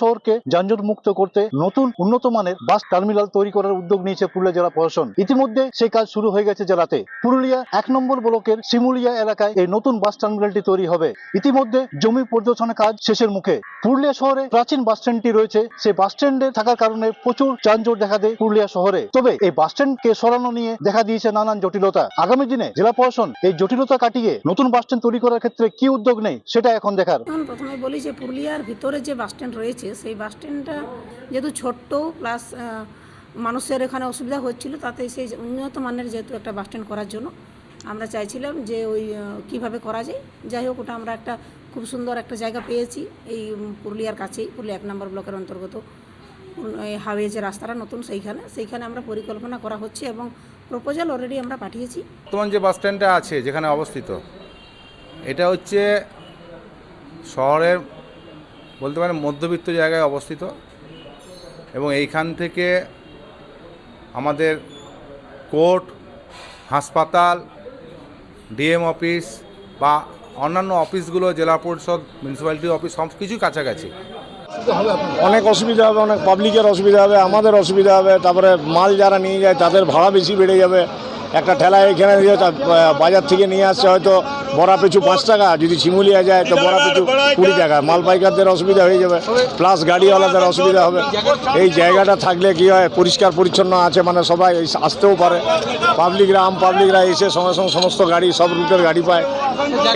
শহরকে যানজট মুক্ত করতে নতুন উন্নত মানের বাস টার্মিনাল তৈরি করার উদ্যোগ নিয়েছে পুরুলিয়া জেলা প্রশাসন। ইতিমধ্যে সেই কাজ শুরু হয়ে গেছে জেলাতে। পুরুলিয়া এক নম্বর ব্লকের শিমুলিয়া এলাকায় এই নতুন বাস টার্মিনালটি তৈরি হবে। ইতিমধ্যে জমি পরিদর্শনের কাজ শেষের মুখে। পুরুলিয়া শহরে প্রাচীন বাস স্ট্যান্ডটি রয়েছে। সেই বাস স্ট্যান্ডে থাকার কারণে প্রচুর যানজট দেখা দেয় পুরুলিয়া শহরে। তবে এই বাস স্ট্যান্ডকে সরানো নিয়ে দেখা দিয়েছে নানান জটিলতা। আগামী দিনে জেলা প্রশাসন এই জটিলতা কাটিয়ে নতুন বাস স্ট্যান্ড তৈরি করার ক্ষেত্রে কি উদ্যোগ নেই সেটা এখন দেখার। প্রথমে বলি যে পুরুলিয়ার ভিতরে যে বাস স্ট্যান্ড রয়েছে সেই বাস স্ট্যান্ডটা যেহেতু ছোট্ট প্লাস মানুষের এখানে অসুবিধা হচ্ছিল, তাতে সেই উন্নত মানের যেহেতু একটা বাস স্ট্যান্ড করার জন্য, আমরা চাইছিলাম যে ওই কীভাবে করা যায়। যাই হোক, ওটা আমরা একটা খুব সুন্দর একটা জায়গা পেয়েছি এই পুরুলিয়ার কাছেই। পুরুলিয়া এক নম্বর ব্লকের অন্তর্গত। এই হাওয়ে যে রাস্তাটা নতুন সেইখানে সেইখানে আমরা পরিকল্পনা করা হচ্ছে এবং প্রপোজাল অলরেডি আমরা পাঠিয়েছি। বর্তমান যে বাস স্ট্যান্ডটা আছে, যেখানে অবস্থিত, এটা হচ্ছে শহরের বলতে পারেন মধ্যবিত্ত জায়গায় অবস্থিত এবং এইখান থেকে আমাদের কোর্ট, হাসপাতাল, ডিএম অফিস বা অন্যান্য অফিসগুলো, জেলা পরিষদ মিউনিসিপ্যালিটি অফিস সব কিছুই কাছাকাছি। অনেক অসুবিধা হবে, অনেক পাবলিকের অসুবিধা হবে, আমাদের অসুবিধা হবে, তারপরে মাল যারা নিয়ে যায়, তাদের ভাড়া বেশি বেড়ে যাবে। একটা ঠেলা এখানে দিয়ে বাজার থেকে নিয়ে আসছে, হয়তো বড়া পিছু পাঁচ টাকা, যদি শিমুলিয়া যায়, তো বড়া পিছু কুড়ি টাকা। মাল পাইকারদের অসুবিধা হয়ে যাবে প্লাস গাড়িওয়ালাদের অসুবিধা হবে। এই জায়গাটা থাকলে কি হয়, পরিষ্কার পরিচ্ছন্ন আছে মানে সবাই আসতেও পারে। পাবলিকরা, আম পাবলিকরা এসে সঙ্গে সঙ্গে সমস্ত গাড়ি, সব রুটের গাড়ি পায়।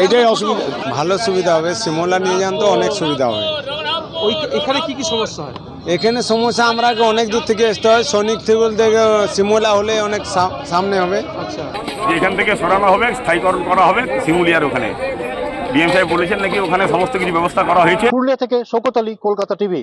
এটাই অসুবিধা। ভালো সুবিধা হবে, শিমলা নিয়ে যান তো অনেক সুবিধা হবে। ওই এখানে কি কি সমস্যা হয়? এখানে সমস্যা আমরা অনেক দূর থেকে আসতে হয়। সৈনিক থেকে থেকে শিমুলা হলে অনেক সামনে হবে। আচ্ছা। এখান থেকে সরানো হবে স্থায়ীকরণ করা হবে শিমুলিয়ার ওখানে। ডিএম সাহেব বলেছেন নাকি ওখানে সমস্ত কিছু ব্যবস্থা করা হয়েছে। পুরুলিয়া থেকে শৌকত আলী কলকাতা টিভি।